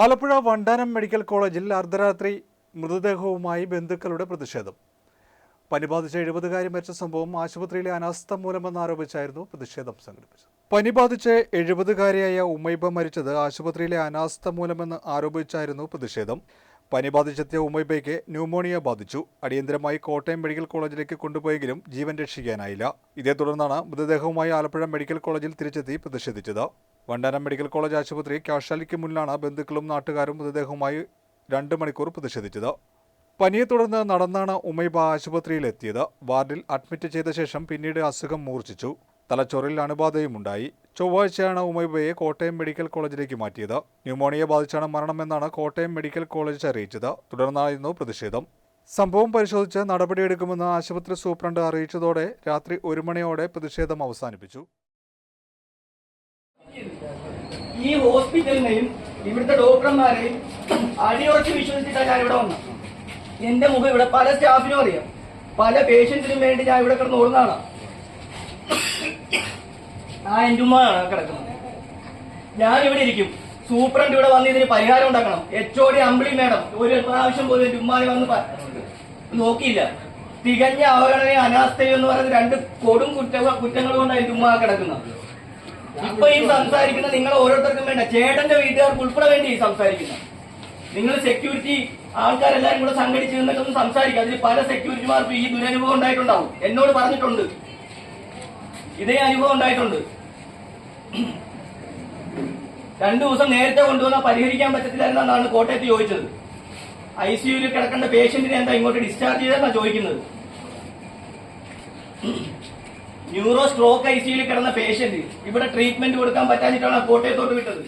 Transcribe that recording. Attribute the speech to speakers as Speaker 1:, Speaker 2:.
Speaker 1: Alappuzha Vandanam medical കോളേജിൽ അർദ്ധരാത്രി മൃതദേഹവുമായി ബന്ധുക്കളുടെ പ്രതിഷേധം. പനി ബാധിച്ച എഴുപതുകാരി മരിച്ച സംഭവം ആശുപത്രിയിലെ അനാസ്ഥ മൂലമെന്നാരോപിച്ചായിരുന്നു പ്രതിഷേധം സംഘടിപ്പിച്ചത്. പനി ബാധിച്ച് എഴുപതുകാരിയായ ഉമ്മൈബ മരിച്ചത് ആശുപത്രിയിലെ അനാസ്ഥ മൂലമെന്ന് ആരോപിച്ചായിരുന്നു പ്രതിഷേധം. പനി ബാധിച്ചെത്തിയ ഉമ്മൈബയ്ക്ക് ന്യൂമോണിയ ബാധിച്ചു. അടിയന്തരമായി കോട്ടയം മെഡിക്കൽ കോളേജിലേക്ക് കൊണ്ടുപോയെങ്കിലും ജീവൻ രക്ഷിക്കാനായില്ല. ഇതേ തുടർന്നാണ് മൃതദേഹവുമായി ആലപ്പുഴ മെഡിക്കൽ കോളേജിൽ തിരിച്ചെത്തി പ്രതിഷേധിച്ചത്. വണ്ടാനം മെഡിക്കൽ കോളേജ് ആശുപത്രി കാഷാലിക്ക് മുന്നിലാണ് ബന്ധുക്കളും നാട്ടുകാരും മൃതദേഹവുമായി രണ്ട് മണിക്കൂർ പ്രതിഷേധിച്ചത്. പനിയെ തുടർന്ന് നടന്നാണ് ഉമൈബ ആശുപത്രിയിലെത്തിയത്. വാർഡിൽ അഡ്മിറ്റ് ചെയ്ത ശേഷം പിന്നീട് അസുഖം മൂർച്ഛിച്ചു. തലച്ചോറിൽ അണുബാധയും അണുബാധയുമുണ്ടായി. ചൊവ്വാഴ്ചയാണ് ഉമൈബയെ കോട്ടയം മെഡിക്കൽ കോളേജിലേക്ക് മാറ്റിയത്. ന്യൂമോണിയ ബാധിച്ചാണ് മരണമെന്നാണ് കോട്ടയം മെഡിക്കൽ കോളേജ് അറിയിച്ചത്. തുടർന്നായിരുന്നു പ്രതിഷേധം. സംഭവം പരിശോധിച്ച് നടപടിയെടുക്കുമെന്ന് ആശുപത്രി സൂപ്രണ്ട് അറിയിച്ചതോടെ രാത്രി ഒരു മണിയോടെ പ്രതിഷേധം അവസാനിപ്പിച്ചു.
Speaker 2: ഈ ഹോസ്പിറ്റലിനെയും ഇവിടുത്തെ ഡോക്ടർമാരെയും അടിയുറച്ച് വിശ്വസിച്ചിട്ടാണ് ഞാൻ ഇവിടെ വന്നത്. എന്റെ മുഖം ഇവിടെ പല സ്റ്റാഫിനും അറിയാം. പല പേഷ്യൻസിനും വേണ്ടി ഞാൻ ഇവിടെ കിടന്ന് ഓടുന്നതാണ്. ആ എന്റെ ഉമ്മയാണ് കിടക്കുന്നത്. ഞാൻ ഇവിടെ ഇരിക്കും. സൂപ്രണ്ട് ഇവിടെ വന്ന് ഇതിന് പരിഹാരം ഉണ്ടാക്കണം. H O D Ambili madam ഒരു പ്രാവശ്യം പോലും എന്റെ ഉമ്മാനെ വന്ന് നോക്കിയില്ല. തികഞ്ഞ അവഗണനയും അനാസ്ഥയും എന്ന് പറയുന്നത് രണ്ട് കൊടും കുറ്റ കുറ്റങ്ങൾ കൊണ്ടാണ് എന്റെ ഉമ്മ കിടക്കുന്നത്. ഇപ്പൊ ഈ സംസാരിക്കുന്ന നിങ്ങൾ ഓരോരുത്തർക്കും വേണ്ട. ചേട്ടന്റെ വീട്ടുകാർക്ക് ഉൾപ്പെടെ വേണ്ടി ഈ സംസാരിക്കുന്നത് നിങ്ങൾ സെക്യൂരിറ്റി ആൾക്കാരെല്ലാരും കൂടെ സംഘടിച്ച് നിന്നിട്ടൊന്നും സംസാരിക്കുക അതിൽ പല സെക്യൂരിറ്റിമാർക്കും ഈ ദുരനുഭവം ഉണ്ടായിട്ടുണ്ടാവും. എന്നോട് പറഞ്ഞിട്ടുണ്ട്. ഇതേ അനുഭവം ഉണ്ടായിട്ടുണ്ട്. രണ്ടു ദിവസം നേരത്തെ കൊണ്ടുവന്നാൽ പരിഹരിക്കാൻ പറ്റത്തില്ലെന്നാണ് കോട്ടയത്ത് ചോദിച്ചത്. ഐ സിയുയിൽ കിടക്കേണ്ട പേഷ്യന്റിനെ എന്താ ഇങ്ങോട്ട് ഡിസ്ചാർജ് ചെയ്തെന്നാണ് ചോദിക്കുന്നത്? ന്യൂറോ സ്ട്രോക്ക് ഐ സിയിൽ കിടന്ന പേഷ്യന്റ് ഇവിടെ ട്രീറ്റ്മെന്റ് കൊടുക്കാൻ പറ്റാഞ്ഞിട്ടാണ് കോട്ടയത്തോട്ട് വിട്ടത്.